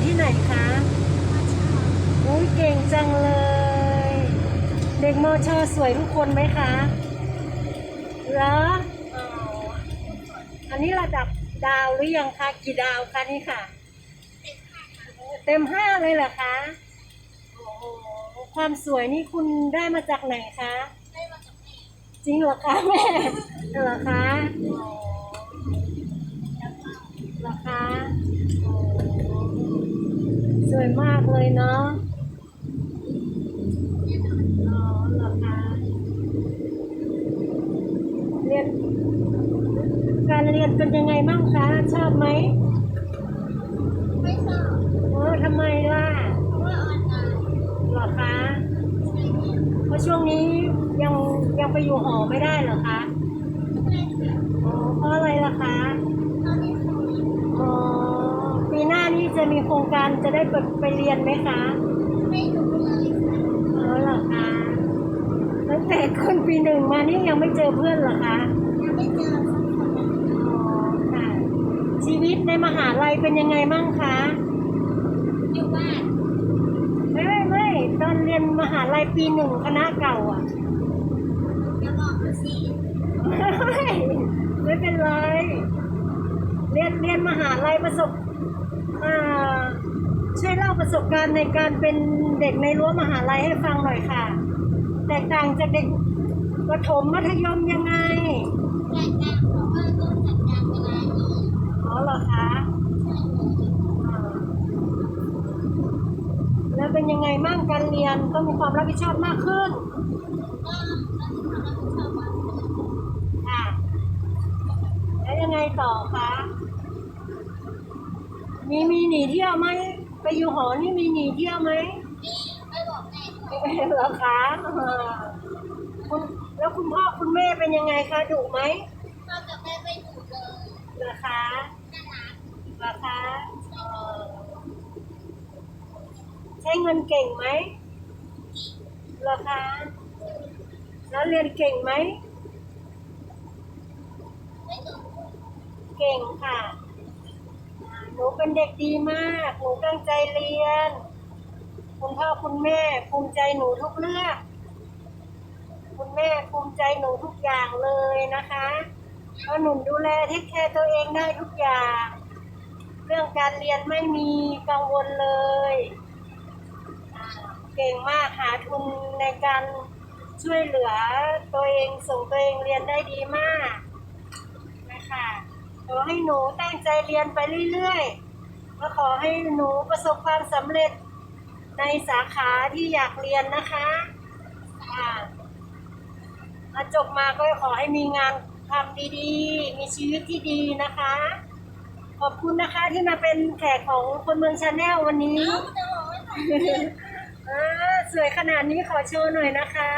ู่ที่ไหนคะอุ้ยเก่งจังเลย เด็กมอชอสวยทุกคนไหมคะแล้วอันนี้ระดับดาวหรือยังคะกี่ดาวคะนี่ค่ะ เต็มห้าเลยเหรอคะโอ้ความสวยนี่คุณได้มาจากไหนคะได้มาจากแม่จริงเหรอคะแม่เหรอคะเหรอคะ เรียนเป็นยังไงบ้างคะ ชอบไหม ไม่ชอบเออทำไมล่ะ เพราะว่าออนไลน์เหรอคะใช่ไหมเพราะช่วงนี้ยังยังไปอยู่หอไม่ได้เหรอคะใช่ค่ะอ๋อเพราะอะไรล่ะคะตอนนี้เขาอ๋อปีหน้านี้จะมีโครงการจะได้ไปไปเรียนไหมคะ ไม่รู้เลยค่ะอ๋อเหรอคะตั้งแต่คนปีหนึ่งมานี่ยังไม่เจอเพื่อนเหรอคะ ยังไม่เจอสักคนเลย อ๋อค่ะ ชีวิต ในมหาลัยเป็นยังไงมั่งคะอยู่บ้านไม่ไม่ไม่ตอนเรียนมหาลัยปีหนึ่งคณะเก่าอะอย่าบอกเขาสิ ไม่ไม่เป็นไร เรียนเรียนมหาลัยประสบอ่าช่วยเล่าประสบการณ์ในการเป็นเด็กในรั้วมหาลัยให้ฟังหน่อยค่ะ แตกต่างจากเด็กประถมมัธยมยังไงแตกต่าง เหรอคะใช่เลยอ่าแล้วเป็นยังไงมั่งการเรียนก็มีความรับผิดชอบมากขึ้นก็ต้องมีความรับผิดชอบมากขึ้นค่ะแล้วยังไงต่อคะ มีมีหนีเที่ยวไหม ไปอยู่หอนี่มีหนีเที่ยวไหมนี่ไม่บอกแม่ด้วยไม่เหรอคะอ่าคุณแล้วคุณพ่อคุณแม่เป็นยังไงคะดุไหมพ่อกับแม่ไม่ถูกเลยเหรอคะน่ารักเหรอคะใช้เงินเก่งไหมเหรอคะแล้วเรียนเก่งไหมไมเก่งค่ะ หนูเป็นเด็กดีมาก หนูตั้งใจเรียน คุณพ่อคุณแม่ภูมิใจหนูทุกเรื่อง คุณแม่ภูมิใจหนูทุกอย่างเลยนะคะเพราะหนูดูแลเทคแคร์ตัวเองได้ทุกอย่าง เรื่องการเรียนไม่มีกังวลเลย เก่งมากหาทุนในการช่วยเหลือตัวเองส่งตัวเองเรียนได้ดีมากนะคะขอให้หนูตั้งใจเรียนไปเรื่อยๆและขอให้หนูประสบความสำเร็จในสาขาที่อยากเรียนนะคะอ่าถ้าจบมาก็ขอให้มีงานทำดีๆ มีชีวิตที่ดีนะคะ ขอบคุณนะคะที่มาเป็นแขกของคนเมืองชาแนลวันนี้ เอ้าจะบอกว่าใส่เสื้ออ่าสวยขนาดนี้ขอโชว์หน่อยนะคะ